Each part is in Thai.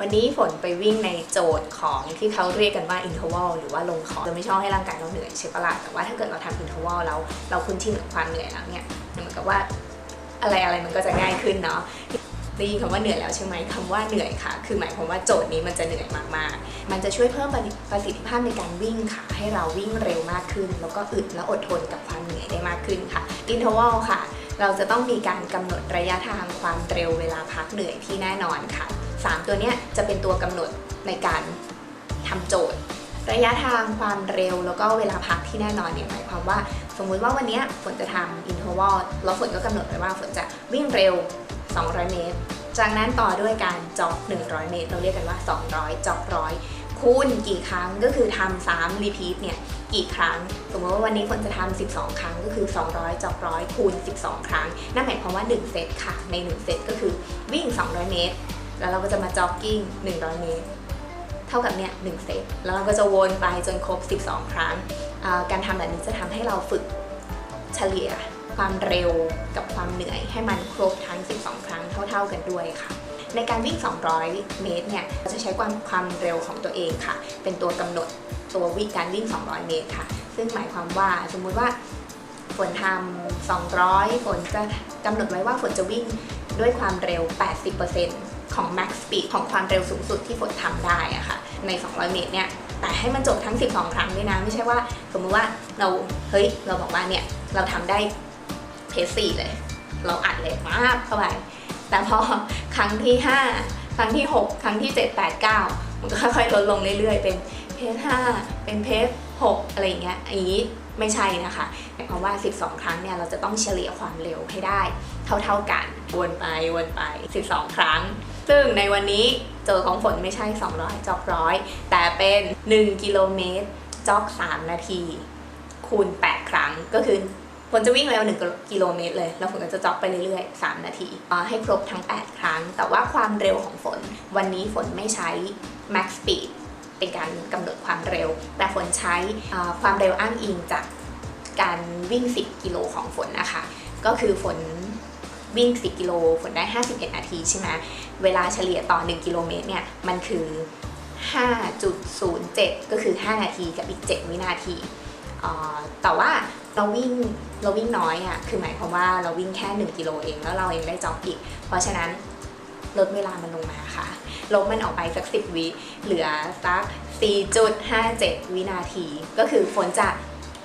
วันนี้ฝนไปวิ่งในโจทย์ของที่เขาเรียกกันว่า interval หรือว่าลงคอร์สจะไม่ชอบให้ร่างกายเราเหนื่อยใช่ปะล่ะแต่ว่าถ้าเกิดเราทำ interval แล้วเราคุ้นชินกับความเหนื่อยแล้วเนี่ยเหมือนกับว่าอะไรอะไรมันก็จะง่ายขึ้นเนาะได้ยินคำว่าเหนื่อยแล้วใช่ไหมคำว่าเหนื่อยค่ะ คือหมายความว่าโจทย์นี้มันจะเหนื่อยมากๆ มันจะช่วยเพิ่มประสิทธิภาพในการวิ่งค่ะ ให้เราวิ่งเร็วมากขึ้น แล้วก็อึดและอดทนกับความเหนื่อยได้มากขึ้นค่ะ interval ค่ะ เราจะต้องมีการกำหนดระยะทางความเร็วเวลาพักเหนื่อยที่แน่นอนค่ะ 3 ตัวนี้จะเป็นตัวกำหนดในการทำโจทย์ ระยะทางความเร็วแล้วก็เวลาพักที่แน่นอนเนี่ยหมายความว่า สมมุติว่าวันนี้ฝนจะทำ interval แล้วฝนก็กำหนดไว้ว่าฝนจะวิ่งเร็ว 200 เมตร จากนั้นต่อด้วยการจ็อก 100 เมตร เราเรียกกันว่า 200จ็อกร้อยคูณกี่ครั้งก็คือทำ3 repeat เนี่ยกี่ครั้ง สมมติว่าวันนี้ฝนจะทำ 12 ครั้งก็คือ 200จ็อกร้อยคูณ 12 ครั้ง นั่นหมายความว่า 1 เซตค่ะ ใน 1 เซตก็คือวิ่ง 200 เมตร แล้วเราก็จะมาจ็อกกิ้ง 100 เมตร เท่ากับเนี่ย1เซต แล้วเราก็จะวนไปจนครบ 12 ครั้ง การทำแบบนี้จะทำให้เราฝึกเฉลี่ยความเร็วกับความเหนื่อยให้มันครบทั้ง 12 ครั้งเท่า ๆกันด้วยค่ะ ในการวิ่ง 200 เมตรเนี่ยเราจะใช้ความความเร็วของตัวเองค่ะ เป็นตัวกำหนดตัววิ่งการวิ่ง 200 เมตรค่ะ ซึ่งหมายความว่าสมมุติว่าฝนทำ200 ฝนจะกำหนดไว้ว่าฝนจะวิ่งด้วยความเร็ว 80% ของ max speed ของความเร็วสูงสุดที่ฝนทำได้อะค่ะใน 200 เมตรเนี่ยแต่ให้มันจบทั้ง 12 ครั้งด้วยนะ ไม่ใช่ว่าสมมติว่าเราเฮ้ยเราบอกว่าเนี่ยเราทำได้เพสสี่เลย เราอัดเลยมากเข้าไปแต่พอครั้งที่ 5 ครั้งที่ 6 ครั้งที่ 7 8 9 มันก็ค่อยๆลดลงเรื่อยๆ เป็นเพส5เป็นเพส6อะไรอย่างเงี้ยอันนี้ไม่ใช่นะคะหมายความว่า 12 ครั้งเนี่ยเราจะต้องเฉลี่ยความเร็วให้ได้ เท่าๆกันวนไปวนไป 12 ครั้ง ซึ่งในวันนี้โจทย์ของฝนไม่ใช่ 200จ็อกร้อยแต่เป็น 1 กิโลเมตรจ็อก 3 นาที คูณ 8 ครั้งก็คือฝนจะวิ่งเร็ว1กิโลเมตรเลย แล้วฝนก็จะจ็อกไปเรื่อยๆ 3 นาที ให้ครบทั้ง 8 ครั้ง แต่ว่าความเร็วของฝน วันนี้ฝนไม่ใช้ max speed เป็นการกำหนดความเร็ว แต่ฝนใช้ความเร็วอ้างอิงจากการวิ่ง 10 กิโลของฝนนะคะ ก็คือฝน วิ่ง 10 กิโลฝนได้ 51 นาทีใช่ไหมเวลาเฉลี่ยต่อ 1 กิโลเมตรเนี่ย มันคือ 5.07 ก็คือ 5 นาทีกับอีก 7 วินาที แต่ว่าเราวิ่งเราวิ่งน้อยอะ่ะ คือหมายความว่าเราวิ่งแค่ 1 กิโลเองแล้วเรายังได้จ็อกอีก เพราะฉะนั้นลดเวลามันลงมาค่ะ ลบมันออกไปสัก 10 วิ เหลือสัก 4.57 วินาที ก็คือฝนจะ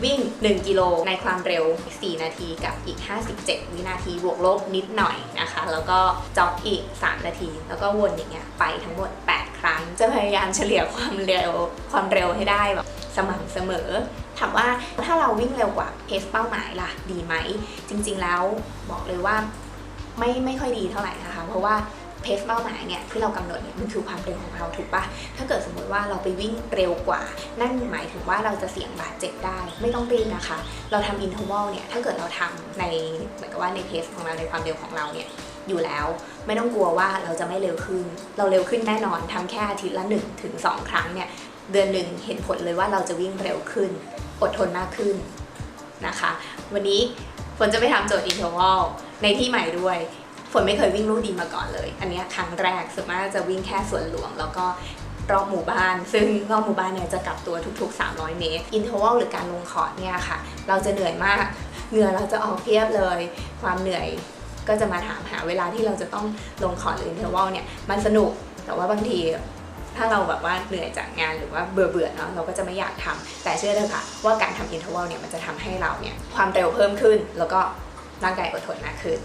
วิ่ง 1 กิโลในความเร็ว 4 นาทีกับอีก 57 วินาทีบวกลบนิดหน่อยนะคะ แล้วก็จ็อกอีก 3 นาที แล้วก็วนอย่างเงี้ยไปทั้งหมด 8 ครั้ง จะพยายามเฉลี่ยความเร็วความเร็วให้ได้แบบสม่ำเสมอถามว่าถ้าเราวิ่งเร็วกว่าเพสเป้าหมายล่ะดีไหม จริงๆแล้วบอกเลยว่าไม่ไม่ค่อยดีเท่าไหร่นะคะ เพราะว่า เพสเป้าหมายเนี่ยที่เรากำหนดเนี่ยมันคือความเร็วของเราถูกปะถ้าเกิดสมมติว่าเราไปวิ่งเร็วกว่า นั่นหมายถึงว่าเราจะเสี่ยงบาดเจ็บได้ ไม่ต้องรีบนะคะ เราทำอินเทอร์วัลเนี่ยถ้าเกิดเราทำในเหมือนกับว่าในเพสของเราในความเร็วของเราเนี่ยอยู่แล้วไม่ต้องกลัวว่าเราจะไม่เร็วขึ้น เราเร็วขึ้นแน่นอนทำแค่อาทิตย์ละ1ถึง2ครั้งเนี่ยเดือนหนึ่งเห็นผลเลยว่าเราจะวิ่งเร็วขึ้น อดทนมากขึ้นนะคะ วันนี้ฝนจะไปทำโจทย์อินเทอร์วัลในที่ใหม่ด้วย ฝนไม่เคยวิ่งลู่ดินมาก่อนเลย อันนี้ครั้งแรกส่วนมากจะวิ่งแค่สวนหลวง แล้วก็รอบหมู่บ้าน ซึ่งรอบหมู่บ้านเนี่ยจะกลับตัวทุกๆ 300 เมตรอินเทอร์วัลหรือการลงคอร์ดเนี่ยค่ะ เราจะเหนื่อยมากเหงื่อเราจะออกเพียบเลย ความเหนื่อยก็จะมาถามหาเวลาที่เราจะต้องลงคอร์ดหรืออินเทอร์วัลเนี่ยมันสนุกแต่ว่าบางทีถ้าเราแบบว่าเหนื่อยจากงานหรือว่าเบื่อเบื่อเนาะเราก็จะไม่อยากทำแต่เชื่อเถอะค่ะ ว่าการทำอินเทอร์วัลเนี่ยมันจะทำให้เราเนี่ยความเร็วเพิ่มขึ้น แล้วก็ร่างกายอดทนมากขึ้น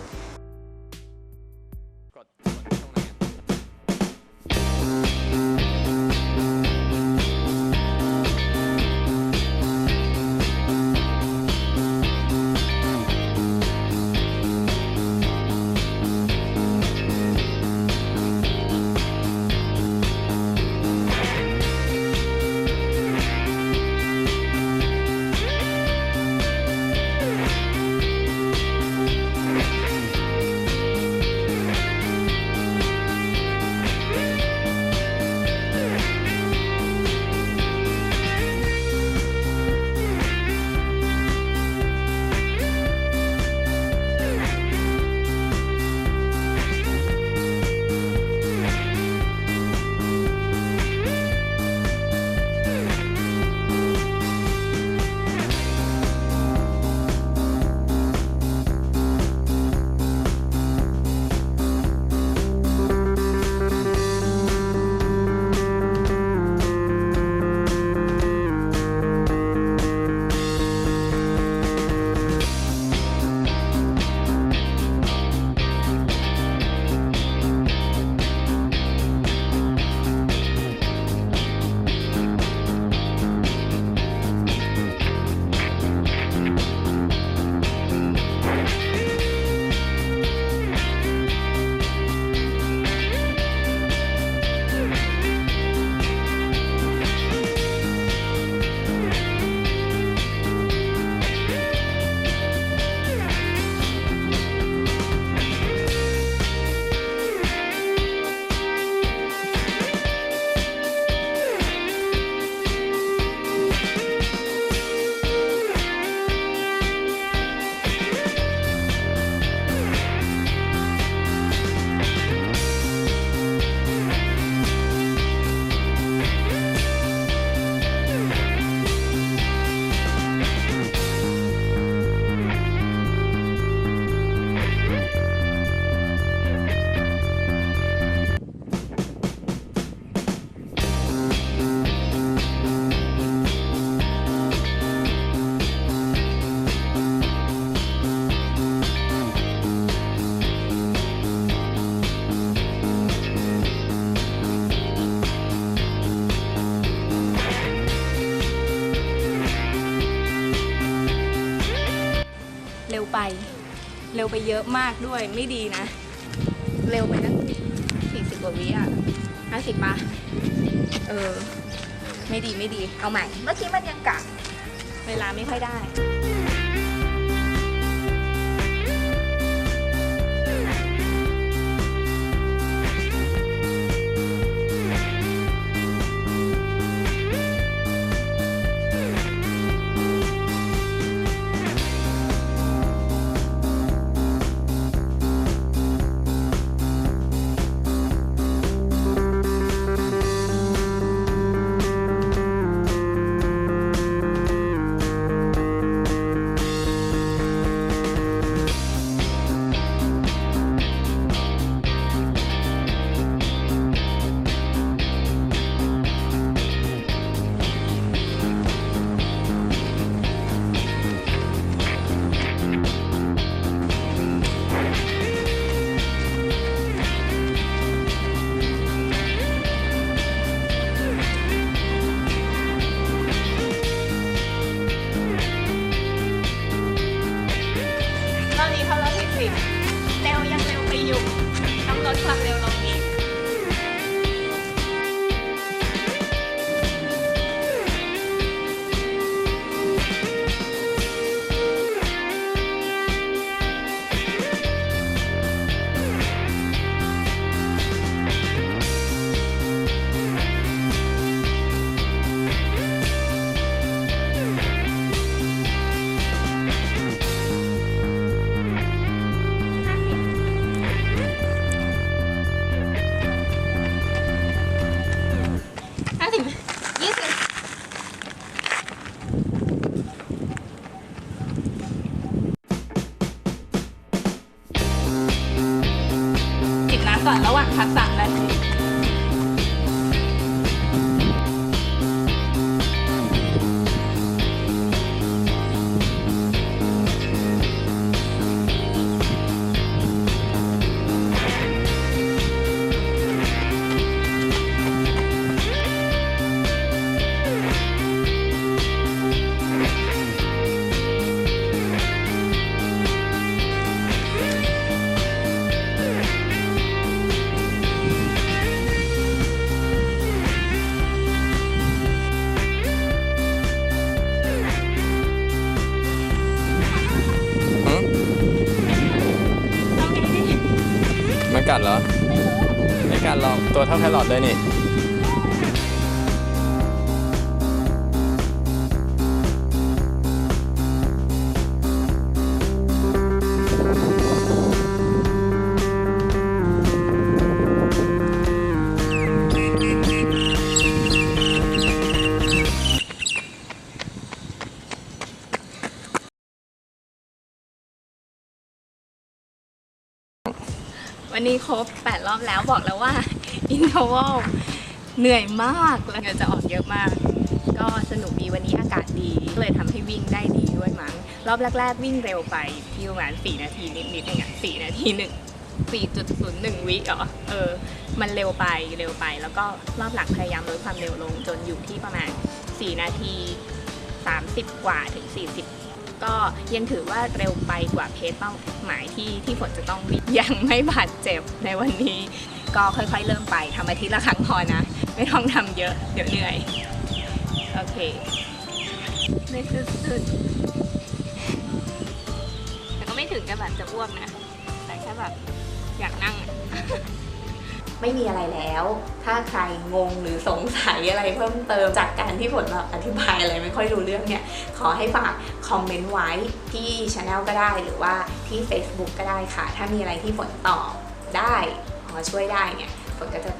เร็วไปเยอะมากด้วยไม่ดีนะ เร็วไปตั้งสี่สิบกว่าวิอะห้าสิบปะเออ ไม่ดีไม่ดี เอาใหม่ เมื่อกี้มันยังกะ เวลาไม่ค่อยได้ เหรอ ไม่การลองตัวเท่าแครอทเลยนี่ วันนี้ครบ 8 รอบแล้วบอกแล้วว่าอิน e r ว a l เหนื่อยมากแล้วเงื่อจะออกเยอะมาก ก็สนุกดีวันนี้อากาศดีก็เลยทำให้วิ่งได้ดีด้วยมั้ง รอบแรก ๆ วิ่งเร็วไปที่ประมาณ4นาทีนิดๆเองอะ4นาทีหนึ่ง4.01 วิเหรอ เออ มันเร็วไป เร็วไป แล้วก็รอบหลังพยายามลดความเร็วลงจนอยู่ที่ประมาณ 4 นาที 30 กว่าถึง 40 ก็ยังถือว่าเร็วไปกว่าเพจเป้าหมายที่ที่ฝนจะต้องวิ่งยังไม่บาดเจ็บในวันนี้ ก็ค่อยๆ เริ่มไปทำอาทิตย์ละครั้งพอนะ ไม่ต้องทำเยอะ เดี๋ยวเหนื่อย โอเคในสุดๆแต่ก็ไม่ถึงกับแบบจะอ้วกนะ แต่แค่แบบอยากนั่ง ไม่มีอะไรแล้ว ถ้าใครงงหรือสงสัยอะไรเพิ่มเติมจากการที่ผลแบบอธิบายอะไรไม่ค่อยรู้เรื่องเนี่ย ขอให้ฝากคอมเมนต์ไว้ที่ช anel ก็ได้หรือว่าที่ Facebook ก็ได้ค่ะ ถ้ามีอะไรที่ฝนตอบได้พอช่วยได้เนี่ยฝนก็จะ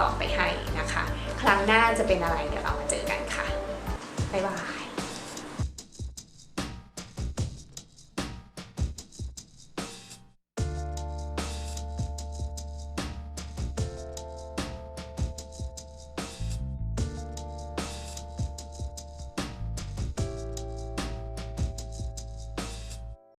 ตอบไปให้นะคะ ครั้งหน้าจะเป็นอะไรเดี๋ยวเรามาเจอกันค่ะบ๊ายบาย